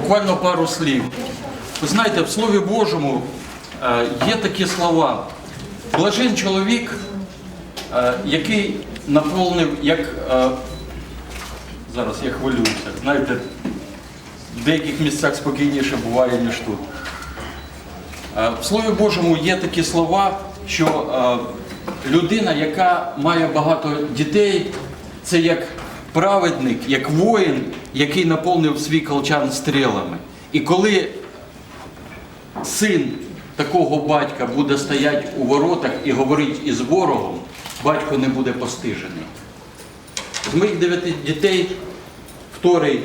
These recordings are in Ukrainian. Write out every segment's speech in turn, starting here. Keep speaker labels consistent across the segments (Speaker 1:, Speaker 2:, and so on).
Speaker 1: буквально пару слів. Ви знаєте, в Слові Божому е, є такі слова. Блажен чоловік, е, який наповнив, як е, зараз я хвилююся, знаєте, в деяких місцях спокійніше буває, ніж тут. В Слові Божому є такі слова, що людина, яка має багато дітей, це як праведник, як воїн, який наповнив свій колчан стрілами. І коли син такого батька буде стояти у воротах і говорити із ворогом, батько не буде постижений. З моїх дев'яти дітей вторий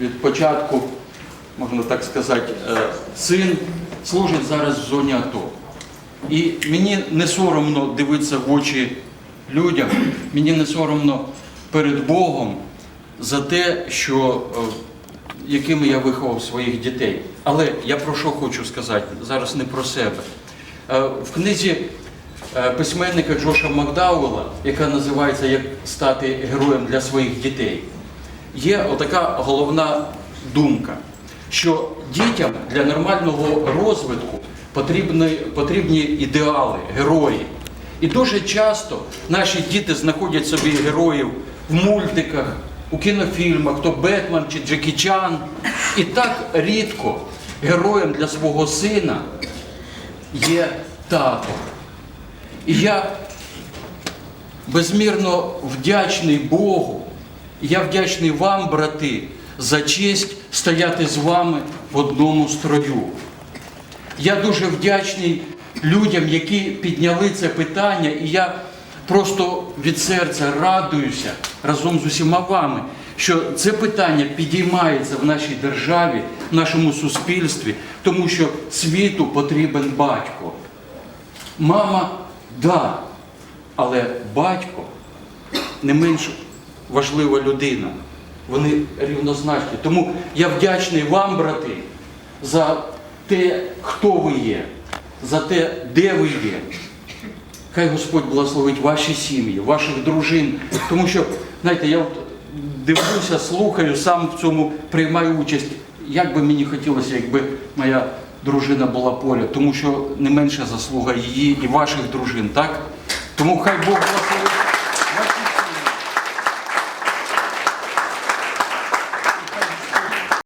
Speaker 1: від початку, можна так сказати, е, син служить зараз в зоні АТО. І мені не соромно дивитися в очі людям, мені не соромно перед Богом за те, що е, якими я виховав своїх дітей. Але я про що хочу сказати зараз не про себе. Е, В книзі е, письменника Джоша Макдауела, яка називається Як стати героєм для своїх дітей, є отака головна думка, що дітям для нормального розвитку потрібні, потрібні ідеали, герої. І дуже часто наші діти знаходять собі героїв в мультиках, у кінофільмах, то Бетмен чи Джекі Чан. І так рідко героєм для свого сина є тато. І я безмірно вдячний Богу. Я вдячний вам, брати, за честь стояти з вами в одному строю. Я дуже вдячний людям, які підняли це питання, і я просто від серця радуюся разом з усіма вами, що це питання підіймається в нашій державі, в нашому суспільстві, тому що світу потрібен батько. Мама, да, але батько не менш важлива людина. Вони рівнозначні. Тому я вдячний вам, брати, за те, хто ви є, за те, де ви є. Хай Господь благословить ваші сім'ї, ваших дружин. Тому що, знаєте, я от дивлюся, слухаю, сам в цьому приймаю участь. Як би мені хотілося, якби моя дружина була поряд, тому що не менша заслуга її і ваших дружин, так? Тому хай Бог благословить.